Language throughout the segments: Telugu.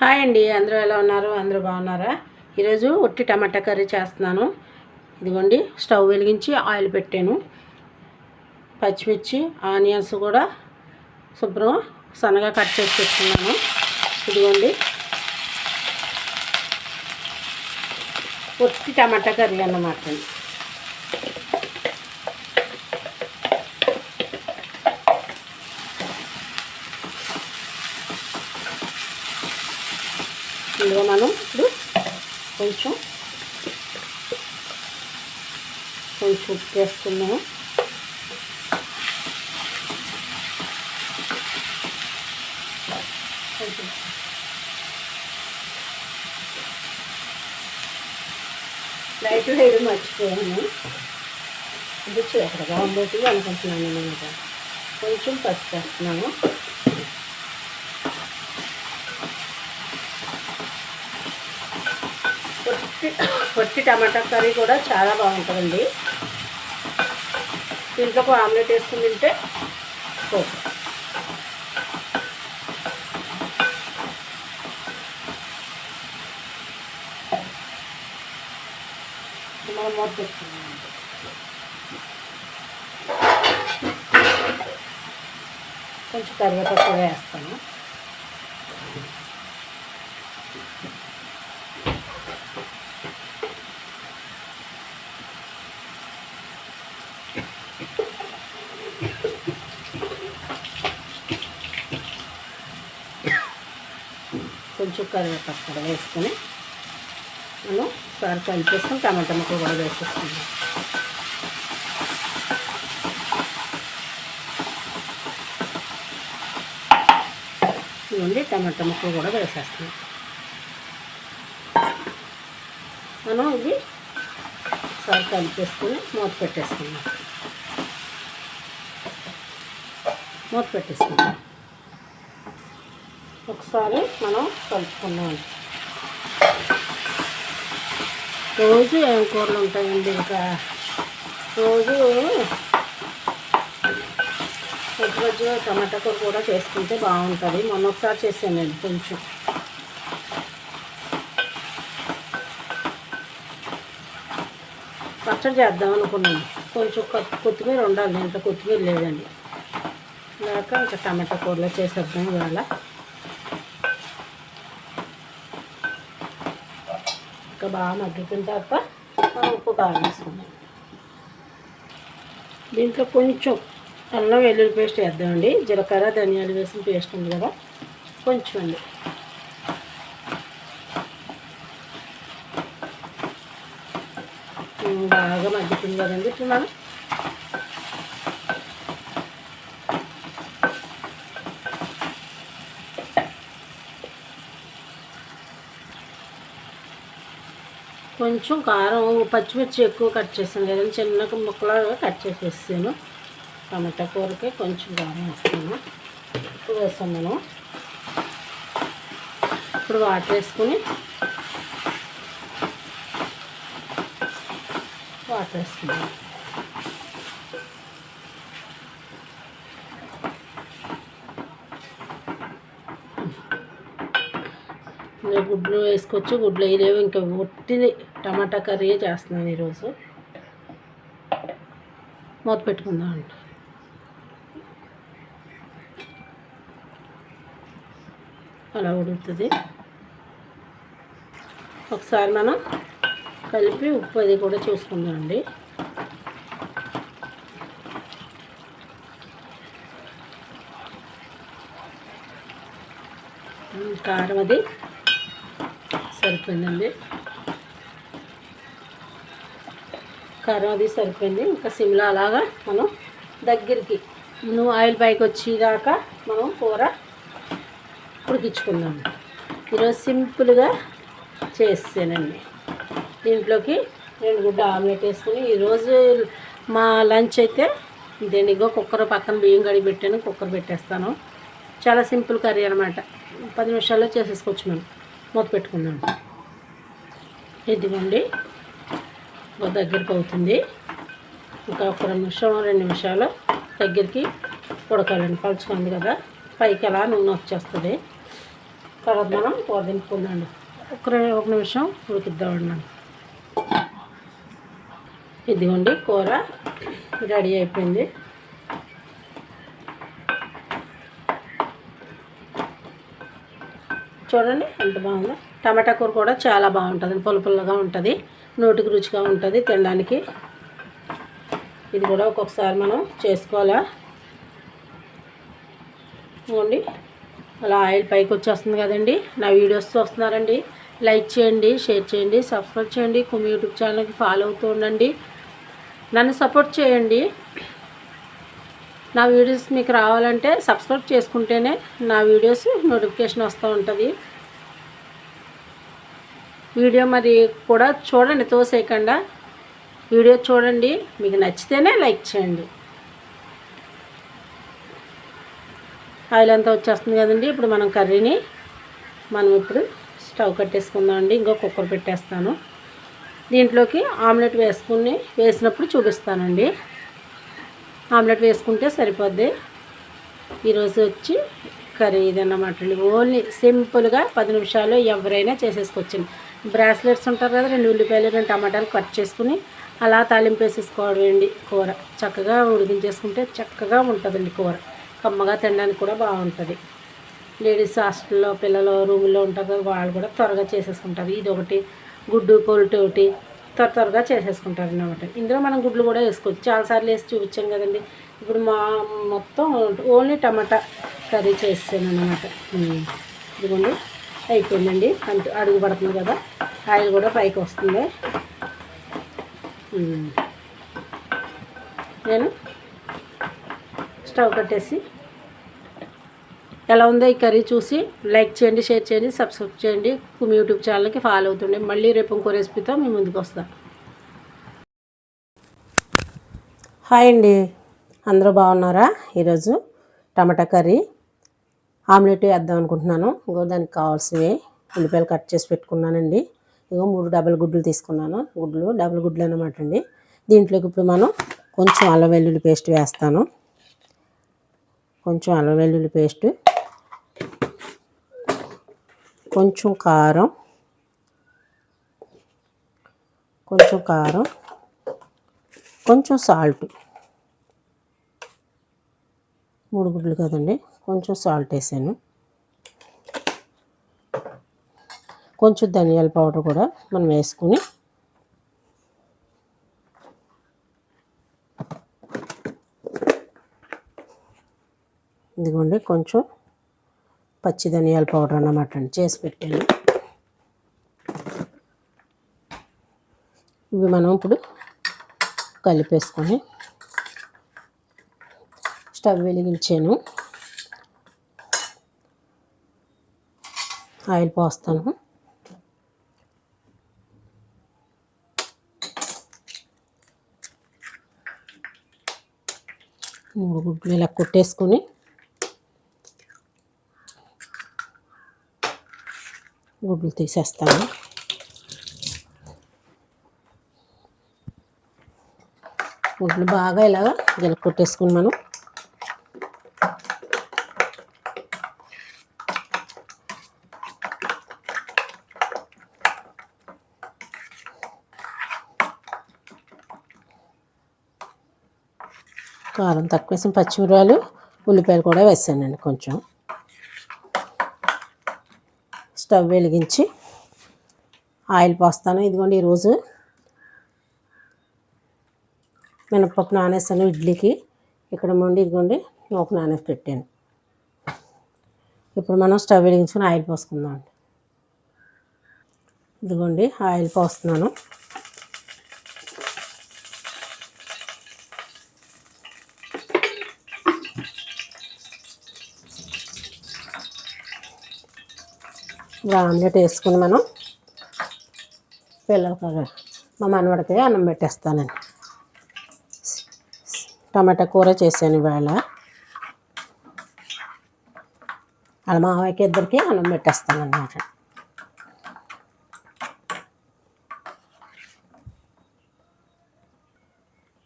హాయ్ అండి అందరూ ఎలా ఉన్నారు? అందరూ బాగున్నారా? ఈరోజు ఒట్టి టమాటా కర్రీ చేస్తున్నాను. ఇదిగోండి స్టవ్ వెలిగించి ఆయిల్ పెట్టాను. పచ్చిమిర్చి ఆనియన్స్ కూడా శుభ్రం సన్నగా కట్ చేసి పెట్టుకున్నాను. ఇదిగోండి. ఒట్టి టమాటా కర్రీ అన్నమాట అందులో మనం ఇప్పుడు కొంచెం కొంచెం ఉప్పు వేసుకున్నాము కొంచెం లైట్ వేయడం మర్చిపోయాను. ఇది చీకటిగా ఉండేది అనుకుంటున్నాను అనమాట కొంచెం పసుపు వేస్తున్నాము పొట్టి పొట్టి టమాటా కర్రీ కూడా చాలా బాగుంటుందండి. దీంట్లో ఆమ్లెట్ వేసుకుని తింటే సూపర్. మనం మూత పెట్టుకున్నాం కొంచెం కరివేపాకు కూడా వేస్తాను. కొంచెం కరివేపాకు కూడా వేసుకొని మనం ఒకసారి కలిపేసుకొని టమాటా ముక్క కూడా వేసేసుకుందాం. ఇవ్వండి టమాటా ముక్క కూడా వేసేస్తున్నాం. మనం ఇది ఒకసారి కలిపేసుకొని మూత పెట్టేసుకుందాం. మూత పెట్టేసుకుందాం. ఒకసారి మనం కలుపుకుందాం. రోజు ఏం కూరలు ఉంటాయండి ఇంకా? రోజు రోజు టమాటా కూర కూడా చేసుకుంటే బాగుంటుంది. మొన్న ఒకసారి చేసానండి కొంచెం. పచ్చడి చేద్దాం అనుకున్నాను. కొంచెం కొత్తిమీర ఉండాలి. ఇంట్లో కొత్తిమీర లేదండి. లేక ఇంకా టమాటా కూరలో చేసేద్దాం ఇవాళ. ఇంకా బాగా మగ్గిపోయిన తర్వాత మనం ఉప్పు కారం వేసుకుందాం. దీంట్లో కొంచెం అల్లం వెల్లుల్లి పేస్ట్ వేద్దామండి. జీలకర్ర ధనియాలు వేసిన పేస్ట్ ఉంది కదా కొంచెం అండి బాగా మగ్గుతుంది కదండి ఇప్పుడు మనం కొంచెం కారం పచ్చిమిర్చి ఎక్కువ కట్ చేసాను కదండి చిన్న ముక్కలు కట్ చేసేసాను టమాటా కూరకి కొంచెం కారం వేస్తాను. ఇప్పుడు మనం ఇప్పుడు వాటర్ వేసుకుని వాటర్ వేసుకున్నాను గుడ్లు వేసుకోవచ్చు గుడ్లు వేయలేవు. ఇంకా ఒట్టిది టమాటా కర్రీ చేస్తున్నాను ఈరోజు. మూత పెట్టుకుందాం అండి. అలా ఉడుకుతుంది. ఒకసారి మనం కలిపి ఉప్పు అది కూడా చూసుకుందాం అండి. కారం అది సరిపోయిందండి. కారం అది సరిపోయింది. ఇంకా సిమ్లా అలాగా మనం దగ్గరికి నువ్వు ఆయిల్ పైకి వచ్చేదాకా మనం కూర ఉడికించుకుందాం. ఈరోజు సింపుల్గా చేస్తానండి. దీంట్లోకి రెండు గుడ్డ ఆమ్లెట్ వేసుకుని ఈరోజు మా లంచ్ అయితే దేనిగో కుక్కర్ పక్కన బియ్యం కడిగి పెట్టాను కుక్కర్ పెట్టేస్తాను. చాలా సింపుల్ కర్రీ అనమాట పది నిమిషాల్లో చేసేసుకోవచ్చు మేము మూత పెట్టుకుందాం. ఇదిగోండి. ఒక దగ్గరికి అవుతుంది. ఇంకా ఒక రెండు నిమిషం రెండు నిమిషాలు దగ్గరికి ఉడకాలండి పలుచుకుంది కదా. పైకి అలా నూనె వచ్చేస్తుంది. తర్వాత మనం కూర దింపుకుందండి ఒక ఒక నిమిషం ఉడికిద్దామండి మనం ఇదిగోండి కూర రెడీ అయిపోయింది. చూడండి ఎంత బాగుందో. టమాటా కూర కూడా చాలా బాగుంటుంది పుల్ల పుల్లగా ఉంటుంది నోటికి రుచిగా ఉంటుంది తినడానికి. ఇది కూడా ఒక్కొక్కసారి మనం చేసుకోవాలా? ఇవ్వండి అలా ఆయిల్ పైకి వచ్చేస్తుంది కదండి. నా వీడియోస్ చూస్తున్నారండి. లైక్ చేయండి షేర్ చేయండి సబ్స్క్రైబ్ చేయండి. కుమి యూట్యూబ్ ఛానల్కి ఫాలో అవుతూ ఉండండి. నన్ను సపోర్ట్ చేయండి. నా వీడియోస్ మీకు రావాలంటే సబ్స్క్రైబ్ చేసుకుంటేనే నా వీడియోస్ నోటిఫికేషన్ వస్తూ ఉంటుంది. వీడియో మరి కూడా చూడండి తోసేయకుండా. వీడియో చూడండి మీకు నచ్చితేనే లైక్ చేయండి. ఆయిల్ అంతా వచ్చేస్తుంది కదండి ఇప్పుడు మనం కర్రీని మనం ఇప్పుడు స్టవ్ కట్టేసుకుందామండి ఇంకో కుక్కర్ పెట్టేస్తాను. దీంట్లోకి ఆమ్లెట్ వేసుకుని వేసినప్పుడు చూపిస్తానండి. ఆమ్లెట్ వేసుకుంటే సరిపోద్ది. ఈరోజు వచ్చి కర్రీ ఇదన్నమాట అండి. ఓన్లీ సింపుల్గా పది నిమిషాలు ఎవరైనా చేసేసుకోవచ్చండి. బ్రాస్లెట్స్ ఉంటారు కదా రెండు ఉల్లిపాయలు రెండు టమాటాలు కట్ చేసుకుని అలా తాలింపు వేసేసుకోవడం అండి కూర. చక్కగా ఉడికించేసుకుంటే చక్కగా ఉంటుందండి కూర. కమ్మగా తినడానికి కూడా బాగుంటుంది. లేడీస్ హాస్టల్లో పిల్లలు రూముల్లో ఉంటారు కదా వాళ్ళు కూడా త్వరగా చేసేసుకుంటారు. ఇది ఒకటి గుడ్డు పొల్టు ఒకటి త్వర త్వరగా చేసేసుకుంటారు అన్నమాట ఇందులో మనం గుడ్లు కూడా వేసుకోవచ్చు. చాలాసార్లు వేసి చూపించాం కదండి. ఇప్పుడు మా మొత్తం ఓన్లీ టమాటా కర్రీ చేసాను అనమాట ఇదిగోండి. అయిపోయిందండి. అంటే అడుగు పడుతుంది కదా. ఆయిల్ కూడా పైకి వస్తుంది. నేను స్టవ్ కట్టేసి ఎలా ఉందో ఈ కర్రీ చూసి లైక్ చేయండి షేర్ చేయండి సబ్స్క్రైబ్ చేయండి. మీ యూట్యూబ్ ఛానల్కి ఫాలో అవుతుండే. మళ్ళీ రేపు ఇంకో రెసిపీతో మేము ముందుకు వస్తాం. హాయ్ అండి. అందరూ బాగున్నారా? ఈరోజు టమాటా కర్రీ. ఆమ్లెట్ వేద్దాం అనుకుంటున్నాను. ఇంకో దానికి కావాల్సినవి ఉల్లిపాయలు కట్ చేసి పెట్టుకున్నానండి. ఇగో మూడు డబల్ గుడ్లు తీసుకున్నాను. గుడ్లు డబల్ గుడ్లు అనమాట అండి. దీంట్లోకి ఇప్పుడు మనం కొంచెం అల్లం వెల్లుల్లి పేస్ట్ వేస్తాను. కొంచెం అల్లం వెల్లుల్లి పేస్ట్ కొంచెం కారం. కొంచెం కారం. కొంచెం సాల్ట్. మూడు గుడ్లు కదండి. కొంచెం సాల్ట్ వేసాను. కొంచెం ధనియాల పౌడర్ కూడా మనం వేసుకుని ఇదిగోండి కొంచెం పచ్చి ధనియాల పౌడర్ అన్నమాట అండి. చేసి పెట్టాను. ఇవి మనం ఇప్పుడు కలిపేసుకొని స్టవ్ వెలిగించాను. ఆయిల్ పోస్తాను. మూడు గుడ్లు ఇలా కొట్టేసుకొని గుడ్లు తీసేస్తాను. గుడ్లు బాగా ఇలాగా గిల కొట్టేసుకుని మనం. కారం తక్కువ వేసిన పచ్చిమిరపాలు ఉల్లిపాయలు కూడా వేసానండి కొంచెం. స్టవ్ వెలిగించి ఆయిల్ పోస్తాను. ఇదిగోండి ఈరోజు మినపప్పు నానేసాను ఇడ్లీకి. ఇక్కడ ముండి ఇదిగోండి నూక నానేసి పెట్టాను. ఇప్పుడు మనం స్టవ్ వెలిగించుకుని ఆయిల్ పోసుకుందాం ఇదిగోండి ఆయిల్ పోస్తున్నాను. ఇప్పుడు ఆమ్లెట్ వేసుకుని మనం పిల్లలకి మా మనవడికి అన్నం పెట్టేస్తానండి. టమాటా కూర చేశాను ఇవాళ. వాళ్ళ మావయ్యకి ఇద్దరికి అన్నం పెట్టేస్తానన్నమాట.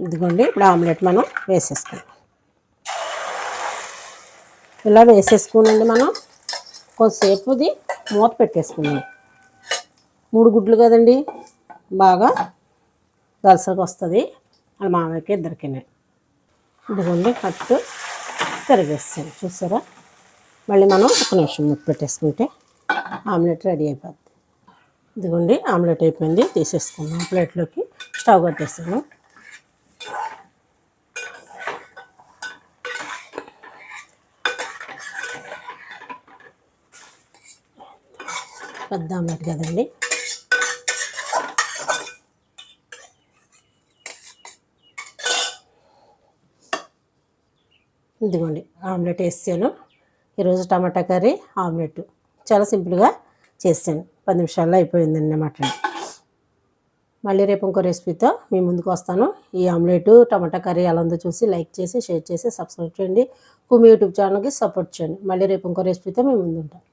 ఇదిగోండి ఇప్పుడు ఆమ్లెట్ మనం వేసేస్తాం ఇలా వేసేసుకోనండి మనం. కొంతసేపుది మూత పెట్టేసుకున్నాను. మూడు గుడ్లు కదండి? బాగా దలసరికి వస్తుంది. అది మామయ్యకి ఇద్దరికి ఇదిగోండి కట్టు తిరిగేస్తాను చూసారా? మళ్ళీ మనం ఒక నిమిషం మూత పెట్టేసుకుంటే ఆమ్లెట్ రెడీ అయిపోద్ది. ఇదిగోండి ఆమ్లెట్ అయిపోయింది. తీసేసుకున్నాం ప్లేట్లోకి. స్టవ్ కట్టేస్తాను పెద్ద ఆమ్లెట్ కదండి. ఇదిగోండి ఆమ్లెట్ వేసాను. ఈరోజు టమాటా కర్రీ ఆమ్లెట్. చాలా సింపుల్గా చేసాను పది నిమిషాల్లో అయిపోయిందండి అన్నమాట మళ్ళీ రేపు ఇంకో రెసిపీతో మీ ముందుకు వస్తాను. ఈ ఆమ్లెట్ టమాటా కర్రీ ఎలా ఉందో చూసి లైక్ చేసి షేర్ చేసి సబ్స్క్రైబ్ చేయండి. కుమి యూట్యూబ్ ఛానల్కి సపోర్ట్ చేయండి. మళ్ళీ రేపు ఇంకో రెసిపీతో మీ ముందు ఉంటాను.